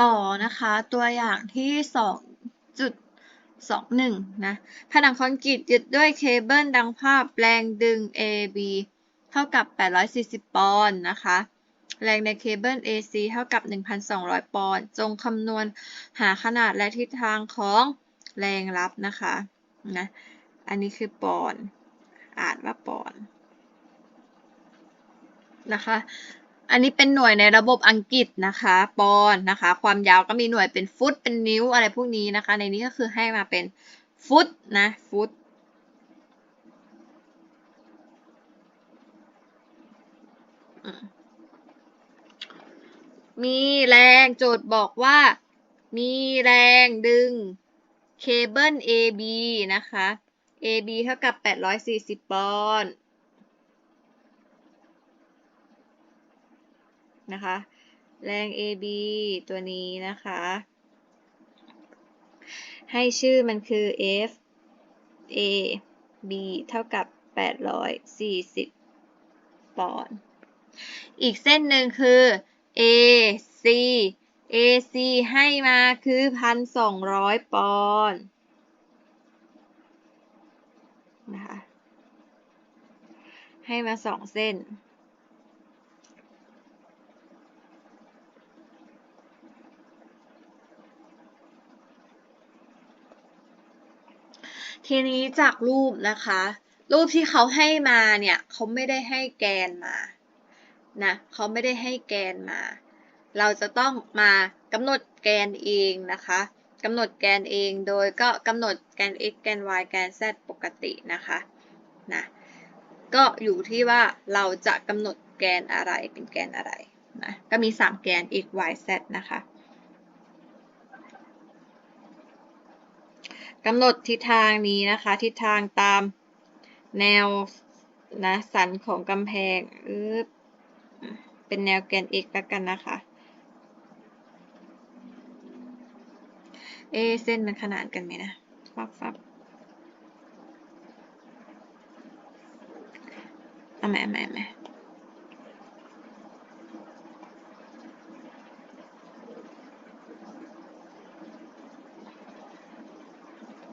ต่อนะคะตัวอย่างที่ 2.21 นะผนังคอนกรีตยึดด้วยเคเบิลดังภาพแรงดึง AB เท่ากับ 840 ปอนด์นะคะแรงในเคเบิล AC เท่ากับ 1,200 ปอนด์จงคำนวณหาขนาดและทิศทางของแรงรับนะคะนะอันนี้คือปอนด์อ่านว่าปอนด์นะคะ อันนี้เป็นหน่วยในระบบอังกฤษนะคะ ปอนนะคะ ความยาวก็มีหน่วยเป็นฟุต เป็นนิ้วอะไรพวกนี้นะคะ ในนี้ก็คือให้มาเป็นฟุตนะฟุตมีแรงโจทย์บอกว่า มีแรงดึงเคเบิล AB นะคะ AB เท่ากับ 840 ปอนด์ นะคะ แรง AB ตัวนี้นะคะ ให้ชื่อมันคือ F A B เท่ากับ 840 ปอนด์ อีกเส้นหนึ่งคือ A C A C ให้มาคือ 1,200 ปอนด์นะคะให้มาสองเส้น ทีนี้จากรูปนะคะ รูปที่เขาให้มาเนี่ยเขาไม่ได้ให้แกนมานะเขาไม่ได้ให้แกนมา เราจะต้องมากำหนดแกนเองนะคะกำหนดแกนเองโดยก็กำหนดแกน x แกน y แกน z ปกตินะคะนะก็อยู่ที่ว่าเราจะกำหนดแกนอะไรเป็นแกนอะไรนะก็มี 3 แกน x y z นะคะ กำหนดทิศทางนี้นะคะ ทิศทางตามแนวนะสันของกำแพงเป็นแนวแกน x แล้วกันนะคะ เอเส้นมันขนานกันไหมนะฟับฟับเอาใหม่เอาใหม่เอาใหม่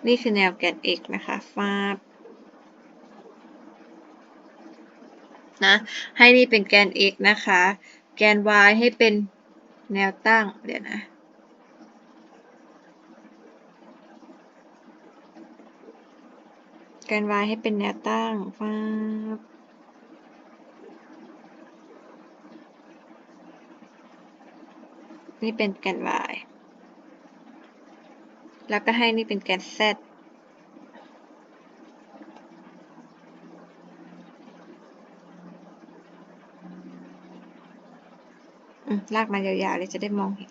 นี่คือแนวแกน x นะคะฟาบนะให้นี่เป็นแกน x นะคะ แกน y ให้เป็นแนวตั้ง เดี๋ยวนะแกน y ให้เป็นแนวตั้งฟาบนี่เป็นแกน y แล้วก็ให้นี่เป็นแกน z ลากมายาวๆเลยจะได้มองเห็น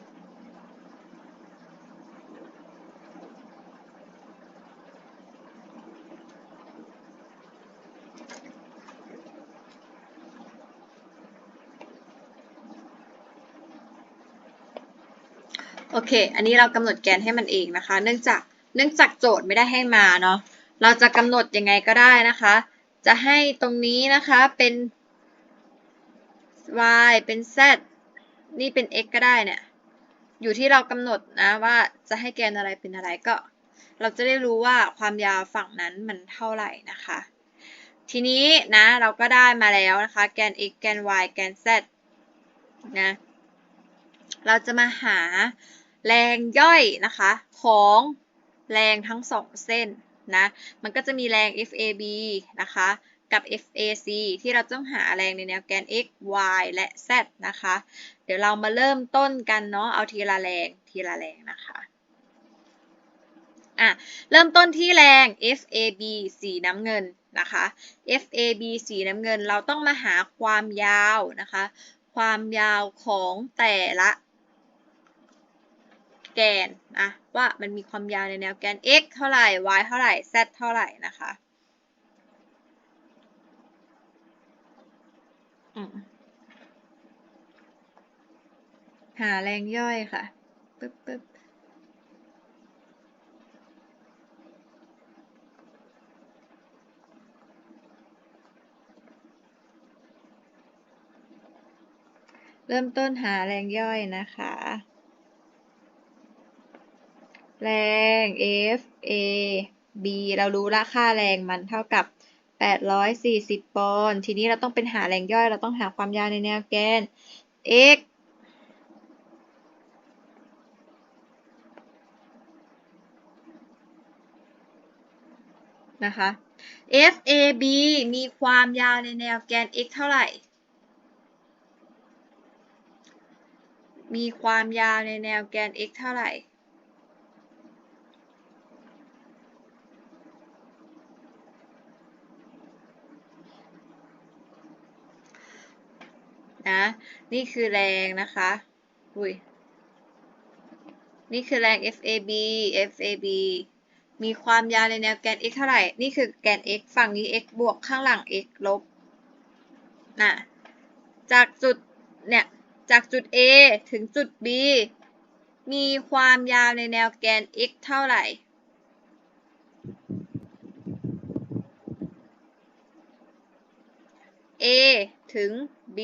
เค อันนี้เรากำหนดแกนให้มันเองนะคะ เนื่องจากเนื่องจากโจทย์ไม่ได้ให้มาเนาะ เราจะกำหนดยังไงก็ได้นะคะ จะให้ตรงนี้นะคะเป็น y เป็น z นี่เป็น x ก็ได้เนี่ย อยู่ที่เรากำหนดนะว่าจะให้แกนอะไรเป็นอะไรก็ เราจะได้รู้ว่าความยาวฝั่งนั้นมันเท่าไหร่นะคะ ทีนี้นะเราก็ได้มาแล้วนะคะ แกน x แกน y แกน z นะ เราจะมาหา แรงย่อยนะคะของแรงทั้งสองเส้นนะ มันก็จะมีแรง FAB นะคะกับ FAC ที่เราต้องหาแรงในแนวแกน x y และ z นะคะ เดี๋ยวเรามาเริ่มต้นกันเนาะ เอาทีละแรงทีละแรงนะคะอะเริ่มต้นที่แรง FAB สีน้ำเงินนะคะ FAB สีน้ำเงินเราต้องมาหาความยาวนะคะ ความยาวของแต่ละ แกนนะว่ามันมีความยาวในแนวแกน x เท่าไหร่ y เท่าไหร่ z เท่าไหร่นะคะหาแรงย่อยค่ะปึ๊บปึ๊บเริ่มต้นหาแรงย่อยนะคะ แรง F A B เรารู้ละค่าแรงมันเท่ากับ 840 ปอนด์ ทีนี้เราต้องเป็นหาแรงย่อย เราต้องหาความยาวในแนวแกน x นะคะ FAB มีความยาวในแนวแกน x เท่าไหร่ มีความยาวในแนวแกน x เท่าไหร่ นะ นี่คือแรงนะคะอุ้ยนี่คือแรง FAB FAB มีความยาวในแนวแกน x เท่าไหร่ นี่คือแกน x ฝั่งนี้ x บวกข้างหลัง x ลบน่ะจากจุดเนี่ย จากจุด A ถึงจุด B มีความยาวในแนวแกน x เท่าไหร่ A ถึง B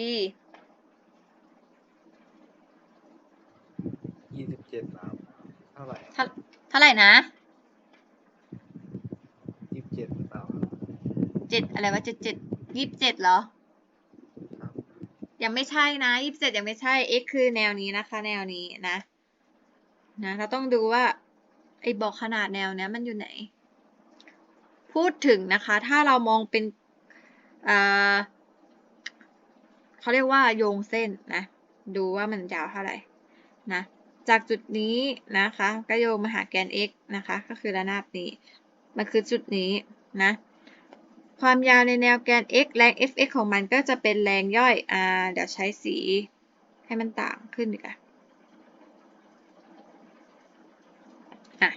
ยี่สิบเจ็ดครับเท่าไหร่เท่าเท่าไหร่นะยี่สิบเจ็ดหรือเปล่าครับเจ็ดอะไรวะเจ็ดเจ็ดยี่สิบเจ็ดเหรอ ครับยังไม่ใช่นะยี่สิบเจ็ดยังไม่ใช่ x คือแนวนี้นะคะ แนวนี้นะ นะ เราต้องดูว่าไอ้บอกขนาดแนวเนี้ยมันอยู่ไหน พูดถึงนะคะ ถ้าเรามองเป็นอ่าเขาเรียกว่าโยงเส้นนะ ดูว่ามันยาวเท่าไหร่นะ จากจุดนี้นะคะก็โยงมาหาแกน x นะคะ ก็คือระนาบนี้ มันคือจุดนี้นะ ความยาวในแนวแกน x แรง fx ของมันก็จะเป็นแรงย่อยอ่าเดี๋ยวใช้สีให้มันต่างขึ้นดีกว่าอะ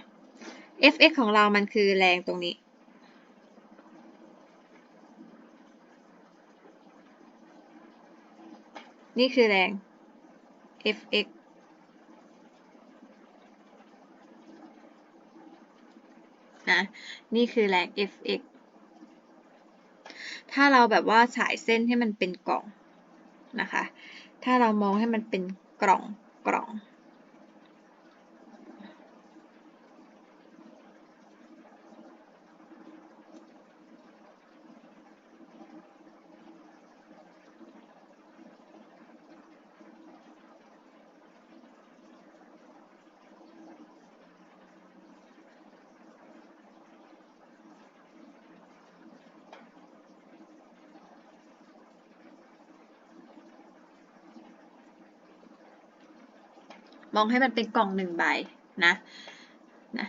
fx ของเรามันคือแรงตรงนี้ นี่คือแรง fx นะ นี่คือแรง fx ถ้าเราแบบว่าฉายเส้นให้มันเป็นกล่องนะคะ ถ้าเรามองให้มันเป็นกล่องกล่อง มองให้มันเป็นกล่องหนึ่งใบนะนะ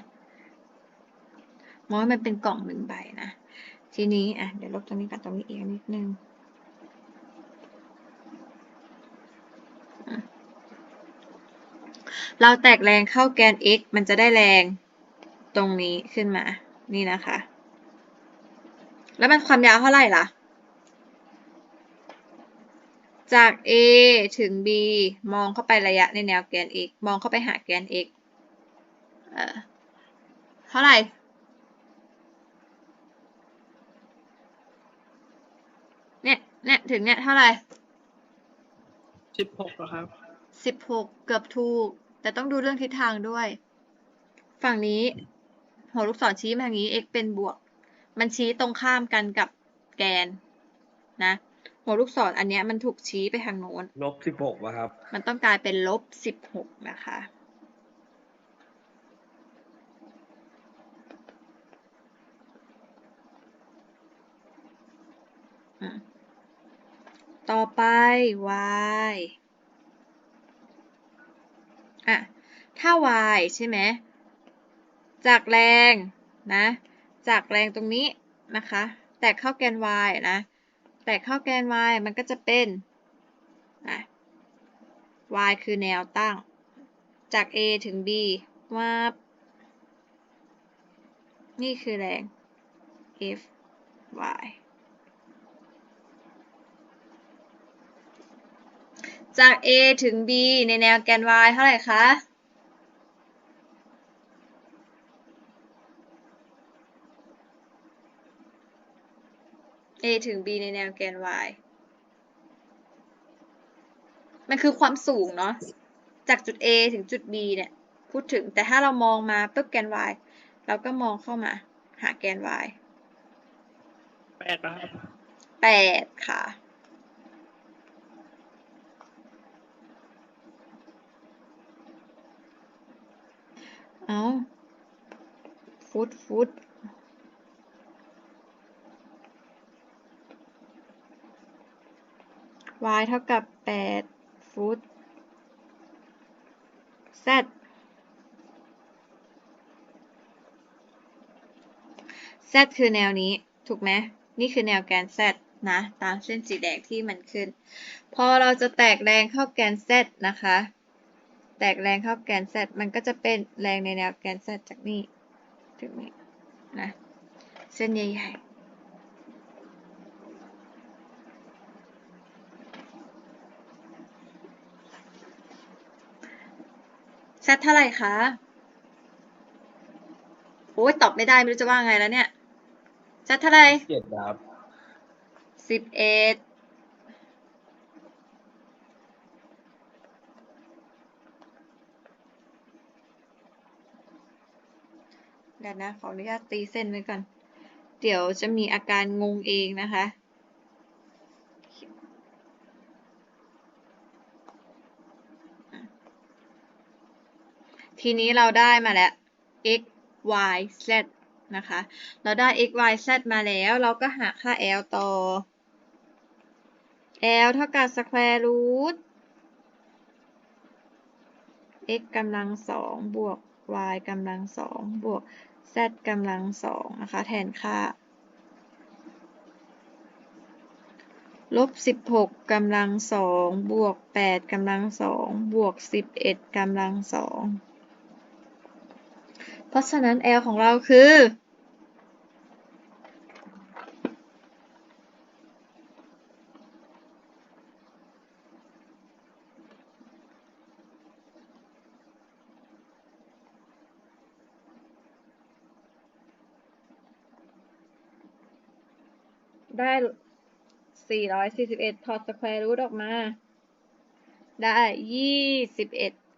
มองให้มันเป็นกล่องหนึ่งใบนะทีนี้อะเดี๋ยวลบตรงนี้กับตรงนี้เอีกนิดนึงเราแตกแรงเข้าแกน x มันจะได้แรงตรงนี้ขึ้นมา นี่นะคะ แล้วมันความยาวเท่าไหร่ล่ะ จาก A ถึง B มองเข้าไประยะในแนวแกน x มองเข้าไปหาแกน x เอ่อเท่าไหร่เนี่ยเนี่ยถึงเนี่ยเท่าไหร่สิบหกครับสิบหกเกือบถูก แต่ต้องดูเรื่องทิศทางด้วย ฝั่งนี้หัวลูกศรชี้มาทางนี้ x เป็นบวก มันชี้ตรงข้ามกันกับแกนนะ หัวลูกศรอันเนี้ยมันถูกชี้ไปทางโน้น ลบสิบหกครับ มันต้องกลายเป็นลบสิบหกนะคะอืมต่อไป y อะ ถ้า y ใช่ไหม จากแรงนะ จากแรงตรงนี้นะคะ แตกเข้าแกน y นะ แตกเข้าแกน y มันก็จะเป็น y คือแนวตั้ง จาก a ถึง b ว่านี่คือแรง f y จาก a ถึง b ในแนวแกน y เท่าไหร่คะ a ถึง b ในแนวแกน y มันคือความสูงเนาะ จากจุด A ถึงจุด B เนี่ย พูดถึง แต่ถ้าเรามองมาปุ๊บแกน y เราก็มองเข้ามา หาแกน y แปดป่ะครับแปดค่ะ เอาฟุตฟุต y เท่ากับแปดฟุต z z คือแนวนี้ ถูกไหมนี่คือแนวแกน z นะ ตามเส้นสีแดงที่มันขึ้น พอเราจะแตกแรงเข้าแกน z นะคะ แตกแรงเข้าแกน z มันก็จะเป็นแรงในแนวแกน z จากนี่ถึงนี้นะ เส้นใหญ่ๆ z เท่าไหร่คะ โอ้ยตอบไม่ได้ไม่รู้จะว่าไงแล้วเนี่ย z เท่าไหร่เจ็ดครับสิบเอ็ดเดี๋ยวนะ ขออนุญาตตีเส้นไว้ก่อน เดี๋ยวจะมีอาการงงเองนะคะ ทีนี้เราได้มาแล้ว x y z นะคะ เราได้ x y z มาแล้ว เราก็หาค่า l ต่อ l เท่ากับ square root x กำลังสองบวก y กำลังสองบวก z กำลังสองนะคะ แทนค่า ลบสิบหกกำลังสองบวกแปดกำลังสองบวกสิบเอ็ดกำลังสอง เพราะฉะนั้น L ของเราคือ ได้ 441 ถอดสแควร์รูทออกมา ได้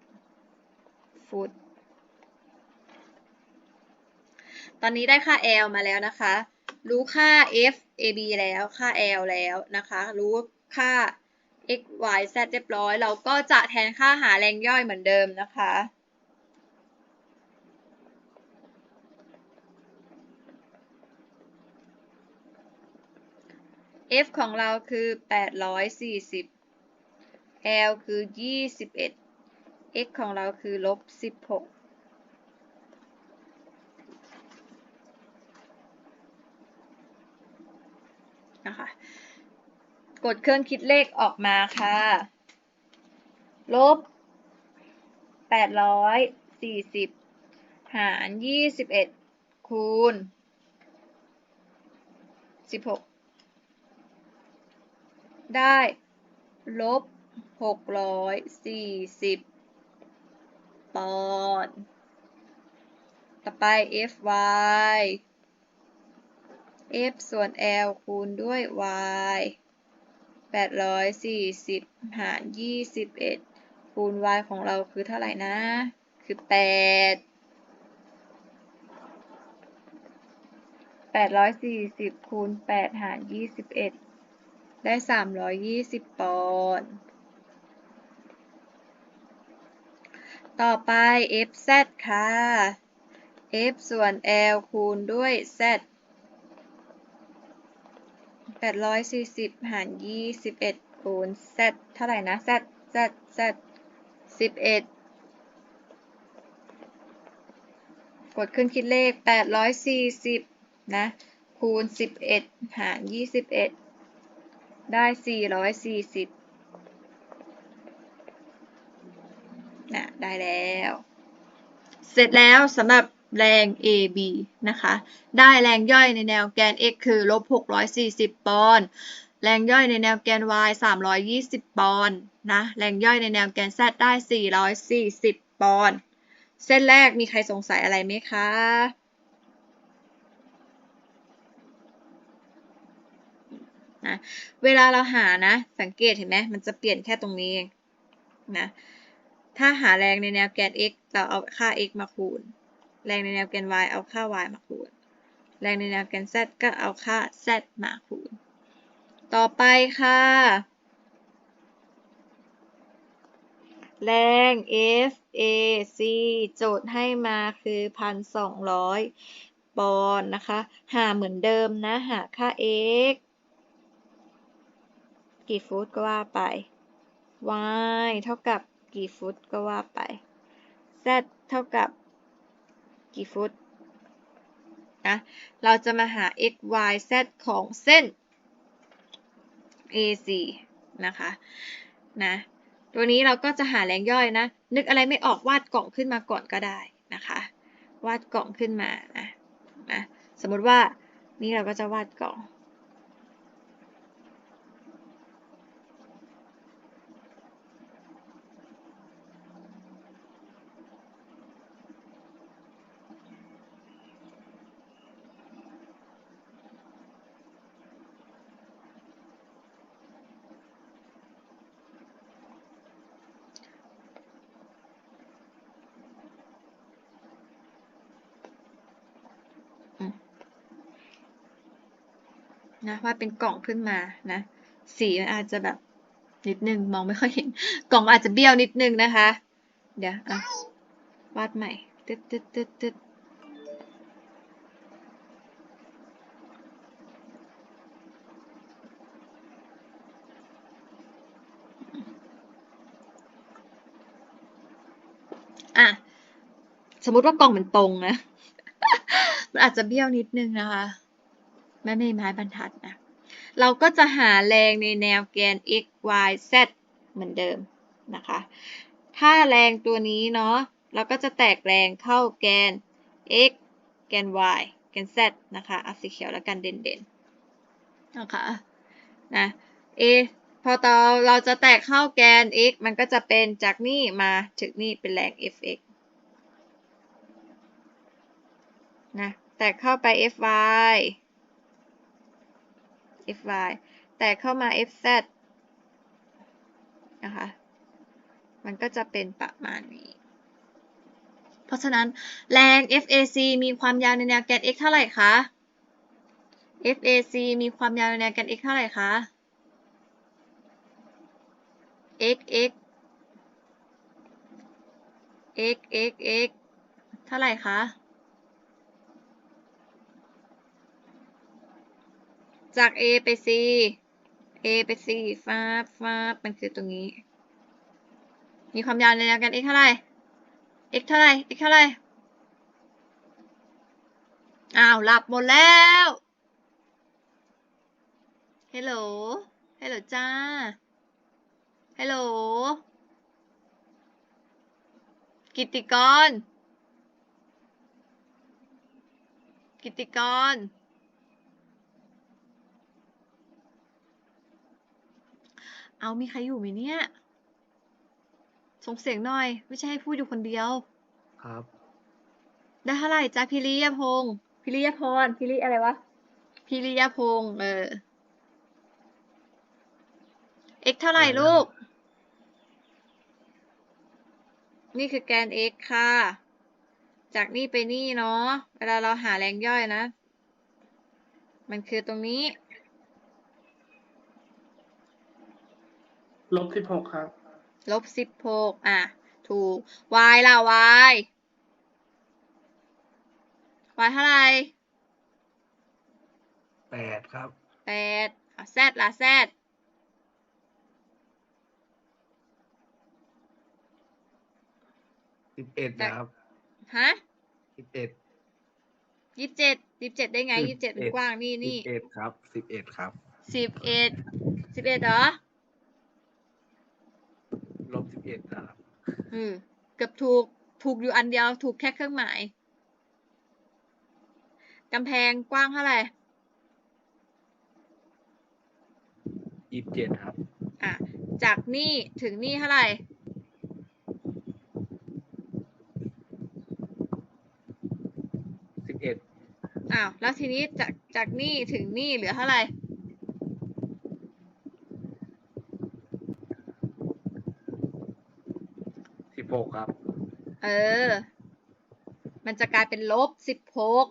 21 ฟุต ตอนนี้ได้ค่า L มาแล้วนะคะ รู้ค่า F AB แล้วค่า L แล้วนะคะ รู้ค่า x y z เรียบร้อย เราก็จะแทนค่าหาแรงย่อยเหมือนเดิมนะคะ F ของเราคือ 840 L คือ 21 x ของเราคือลบ 16 นะคะ กดเครื่องคิดเลขออกมาค่ะ ลบ 840 หาร 21 คูณ 16 ได้ ลบ 640 ปอนด์ต่อไป fy f ส่วน l คูณด้วย y 840หาร21คูณ y ของเราคือเท่าไหร่นะ คือ8 840คูณ8หาร21ได้320ปอนด์ต่อไป fz ค่ะ f ส่วน l คูณด้วย z 840 หาร 21คูณ z เท่าไหร่นะ z z z 11 กดขึ้นคิดเลข 840 นะ คูณ 11 หาร 21 ได้ 440นะได้แล้ว เสร็จแล้วสำหรับ แรง AB นะคะ ได้แรงย่อยในแนวแกน x คือลบ640 ปอนด์ แรงย่อยในแนวแกน y 320 ปอนด์นะ แรงย่อยในแนวแกน z ได้ 440 ปอนด์ เส้นแรกมีใครสงสัยอะไรไหมคะนะเวลาเราหานะ สังเกตเห็นไหมมันจะเปลี่ยนแค่ตรงนี้เองนะ ถ้าหาแรงในแนวแกน x เราเอาค่า x มาคูณ แรงในแนวแกน y เอาค่า y มาคูณ แรงในแนวแกน z ก็เอาค่า z มาคูณ ต่อไปค่ะ แรง FAC โจทย์ให้มาคือ1,200ปอนด์นะคะ หาเหมือนเดิมนะ หาค่า x กี่ฟุตก็ว่าไป y เท่ากับกี่ฟุตก็ว่าไป z เท่ากับ กี่ฟุตนะเราจะมาหา x y z ของเส้น AC นะคะนะตัวนี้เราก็จะหาแรงย่อยนะ นึกอะไรไม่ออกวาดกล่องขึ้นมาก่อนก็ได้นะคะ วาดกล่องขึ้นมานะนะสมมติว่านี่เราก็จะวาดกล่อง นะวาดเป็นกล่องขึ้นมานะ สีมันอาจจะแบบนิดนึงมองไม่ค่อยเห็น กล่องอาจจะเบี้ยวนิดนึงนะคะ เดี๋ยวอะวาดใหม่ตึ๊ดตึ๊ดตึ๊ดตึ๊ดอะ สมมุติว่ากล่องมันตรงนะ มันอาจจะเบี้ยวนิดนึงนะคะ ไม่ไม่ไม้บรรทัดนะ เราก็จะหาแรงในแนวแกน x y z เหมือนเดิมนะคะ ถ้าแรงตัวนี้เนาะ เราก็จะแตกแรงเข้าแกน x แกน y แกน z นะคะเอาสีเขียวแล้วกันเด่นๆ นะคะ นะ a พอตอเราจะแตกเข้าแกน x มันก็จะเป็นจากนี่มาถึงนี่เป็นแรง fx นะ แตกเข้าไป fy fy แตกเข้ามา fz นะคะ มันก็จะเป็นประมาณนี้ เพราะฉะนั้นแรง FAC มีความยาวในแนวแกน x เท่าไหร่คะ FAC มีความยาวในแนวแกน x เท่าไหร่คะ x x x x x เท่าไหร่คะ จาก A ไป C A ไป C ฟาบฟาบมันคือตรงนี้ มีความยาวในแนวกัน x เท่าไหร่ x เท่าไหร่ x เท่าไหร่ อ้าว หลับหมดแล้วฮัลโหลฮัลโหลจ้าฮัลโหล กิตติกร กิตติกร เอามีใครอยู่ไหมเนี่ย ส่งเสียงหน่อย ไม่ใช่ให้พูดอยู่คนเดียว ครับ ได้เท่าไหร่จ้าพิริยพงศ์พิริยพรพิริอะไรวะ พิริยพงศ์เออ x เท่าไหร่อะไรนะลูก นี่คือแกน x ค่ะ จากนี่ไปนี่เนาะ เวลาเราหาแรงย่อยนะ มันคือตรงนี้ ลบสิบหกครับ ลบสิบหกอะ ถูก y ล่ะ y y เท่าไหร่แปดครับแปดอะ z ล่ะ z สิบเอ็ดนะครับฮะสิบเอ็ดยี่สิบเจ็ดยี่สิบเจ็ดได้ไงยี่สิบเจ็ดมันกว้างนี่นี่สิบเอ็ดครับสิบเอ็ดครับสิบเอ็ดสิบเอ็ดเหรอ ลบสิบเอ็ดนะครับอืมเกือบถูกถูกอยู่อันเดียวถูกแค่เครื่องหมายกำแพงกว้างเท่าไหร่ยี่สิบเจ็ดครับ อะ จากนี่ถึงนี่เท่าไหร่สิบเอ็ดอ้าวแล้วทีนี้จากจากนี่ถึงนี่เหลือเท่าไหร่ สิบ หกครับ เออ มันจะกลายเป็นลบสิบหก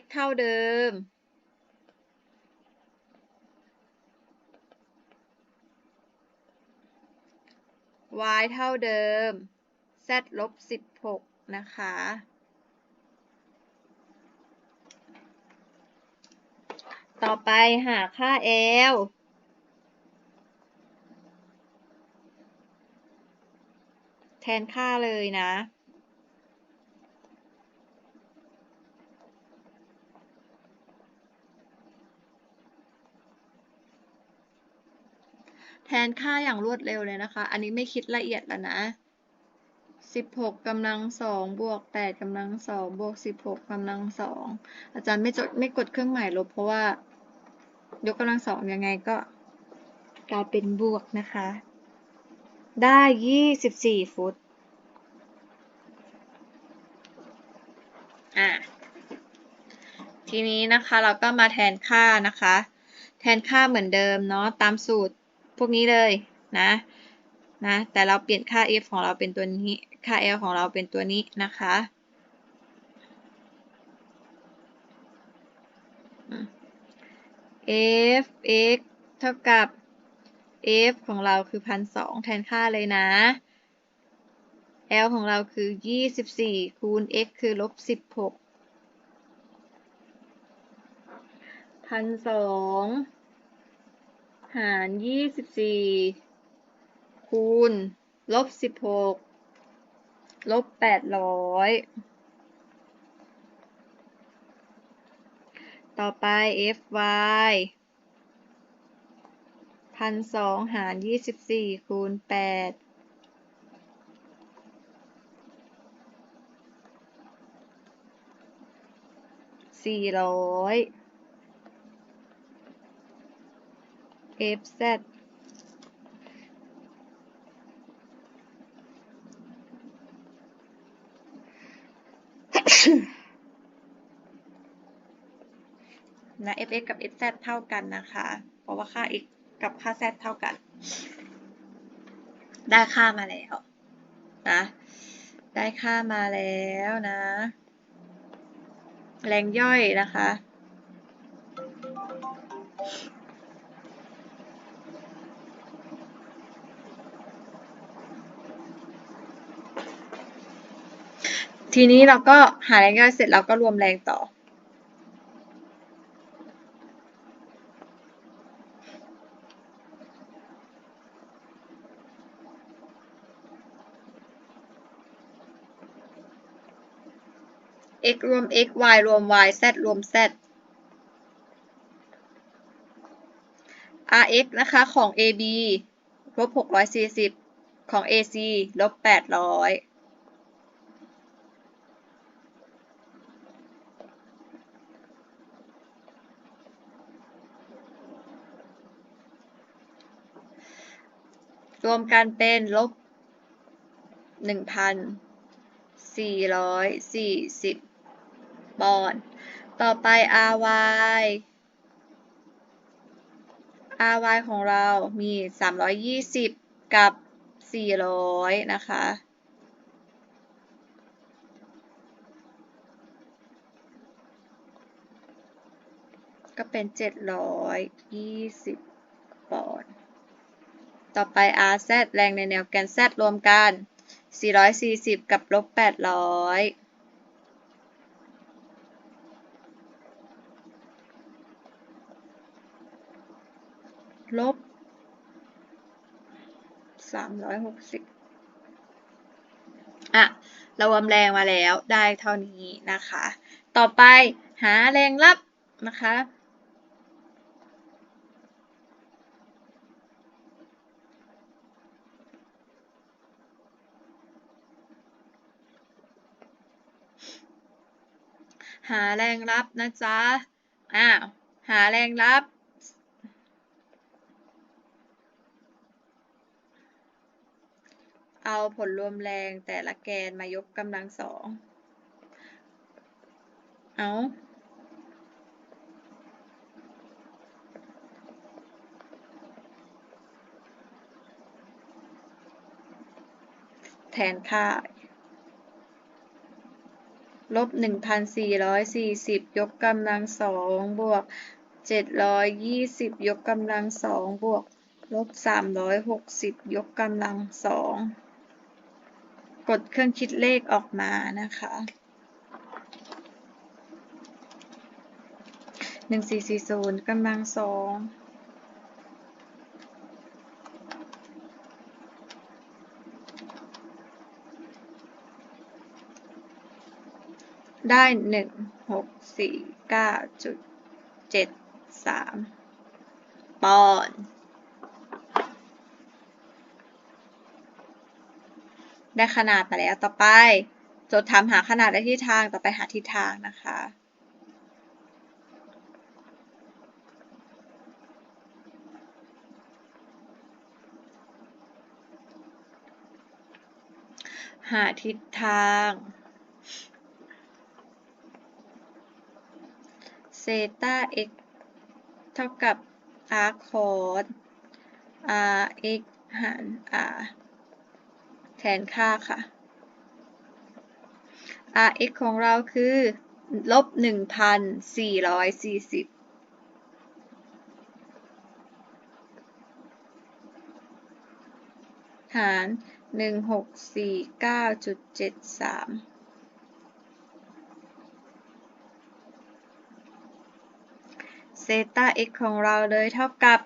x เท่าเดิม y เท่าเดิม z ลบสิบหกนะคะ ต่อไปหาค่า l ทนค่าเลยนะ แทนค่าอย่างรวดเร็วเลยนะคะ อันนี้ไม่คิดละเอียดแล้วนะสิบหกำลังสองบวกแปดกำลังสองบวกสิบหกกำลังสองอาจารย์ไม่จดไม่กดเครื่องหมายลบเพราะว่ายกกำลังสองยังไงก็กลายเป็นบวกนะคะ ได้ยี่สิบสี่ฟุต อะ ทีนี้นะคะเราก็มาแทนค่านะคะ แทนค่าเหมือนเดิมเนาะตามสูตรพวกนี้เลยนะนะแต่เราเปลี่ยนค่า f ของเราเป็นตัวนี้ ค่า l ของเราเป็นตัวนี้นะคะอืม f x เท่ากับ f ของเราคือพันสองแทนค่าเลยนะ l ของเราคือ 24 คูณ x คือลบ 16พันสองหารยี่สิบสี่คูณ ลบสิบหกลบแปดร้อยต่อไป fy พันสองหารยี่สิบสี่คูณแปดสี่ร้อย fz นะ fx กับ fz เท่ากันนะคะ เพราะว่าค่า x กับค่า z เท่ากัน ได้ค่ามาแล้วนะ ได้ค่ามาแล้วนะ แรงย่อยนะคะ ทีนี้เราก็หาแรงย่อยเสร็จเราก็รวมแรงต่อ x รวม x y รวม y z รวม z rx นะคะของ ab ลบ640 ของ ac ลบ800รวมกันเป็นลบ1,440 ปอนด์ต่อไป ry ry ของเรามี 320 กับ 400 นะคะก็เป็น 720 ปอนด์ ต่อไป rz แรงในแนวแกน z รวมกัน 440 กับลบ800 ลบ 360อะเราวมแรงมาแล้วได้เท่านี้นะคะ ต่อไปหาแรงรับนะคะ หาแรงรับนะจ๊ะอ่าหาแรงรับ เอาผลรวมแรงแต่ละแกนมายกกำลังสอง เอาแทนค่า ลบหนึ่งพันสี่ร้อยสี่สิบยกกำลังสองบวกเจ็ดร้อยยี่สิบยกกำลังสองบวก ลบสามร้อยหกสิบยกกำลังสอง กดเครื่องคิดเลขออกมานะคะหนึ่งสี่สี่ศูนย์กำลังสองได้หนึ่งหกสี่เก้าจุดเจ็ดสามปอนด์ ได้ขนาดมาแล้วต่อไปโจทย์ถามหาขนาดและทิศทางต่อไปหาทิศทางนะคะ หาทิศทางเซต้า x เท่ากับ r cos r x หาร r นค่าค่ะ r x ของเราคือ ลบ 1,440หาร1649.73เซต้า x ของเราเลยเท่ากับ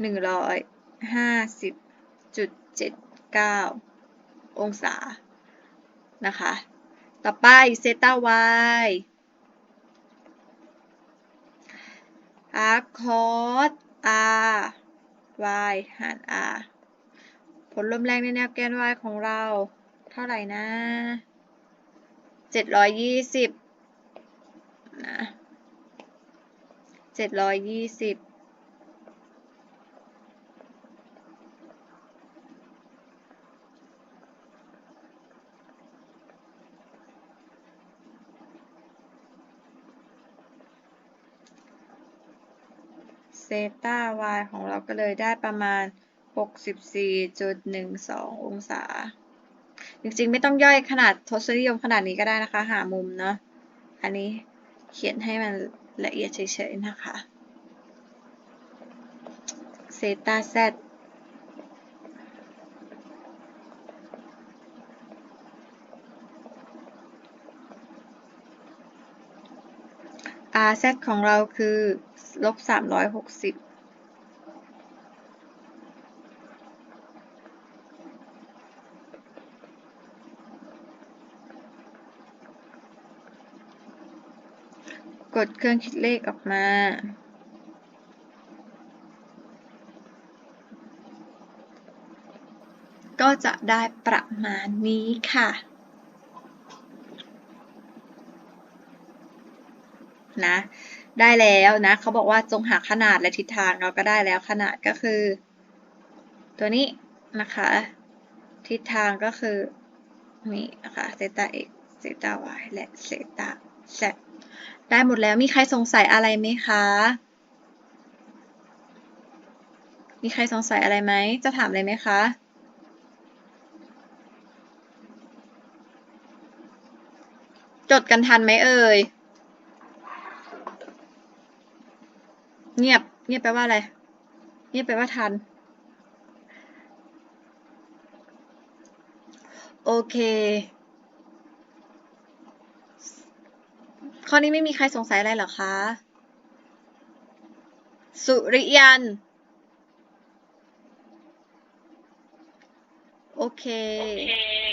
150.79อ องศา นะคะ ต่อไปเซต้า y r cos r y หาร r ผลลมแรงในแนวแกน y ของเรา เท่าไหร่นะ720นะ720 เซต้า y ของเราก็เลยได้ประมาณ 64.12 องศา จริงๆ ไม่ต้องย่อยขนาดทศนิยมขนาดนี้ก็ได้นะคะ หามุมเนาะ อันนี้เขียนให้มันละเอียดเฉยๆนะคะเซต้า z r z ของเราคือลบ360กดเครื่องคิดเลขออกมา ก็จะได้ประมาณนี้ค่ะ นะ ได้แล้วนะเขาบอกว่าจงหาขนาดและทิศทางเราก็ได้แล้วขนาดก็คือ ตัวนี้นะคะ ทิศทางก็คือนี่นะคะเซตา x เซตา y และเซตา z ได้หมดแล้วมีใครสงสัยอะไรไหมคะ มีใครสงสัยอะไรไหม จะถามอะไรไหมคะจดกันทันไหมเอ่ย เงียบ เงียบแปลว่าอะไร เงียบแปลว่าทัน โอเค ข้อนี้ไม่มีใครสงสัยอะไรหรอคะ สุริยัน โอเคโอเค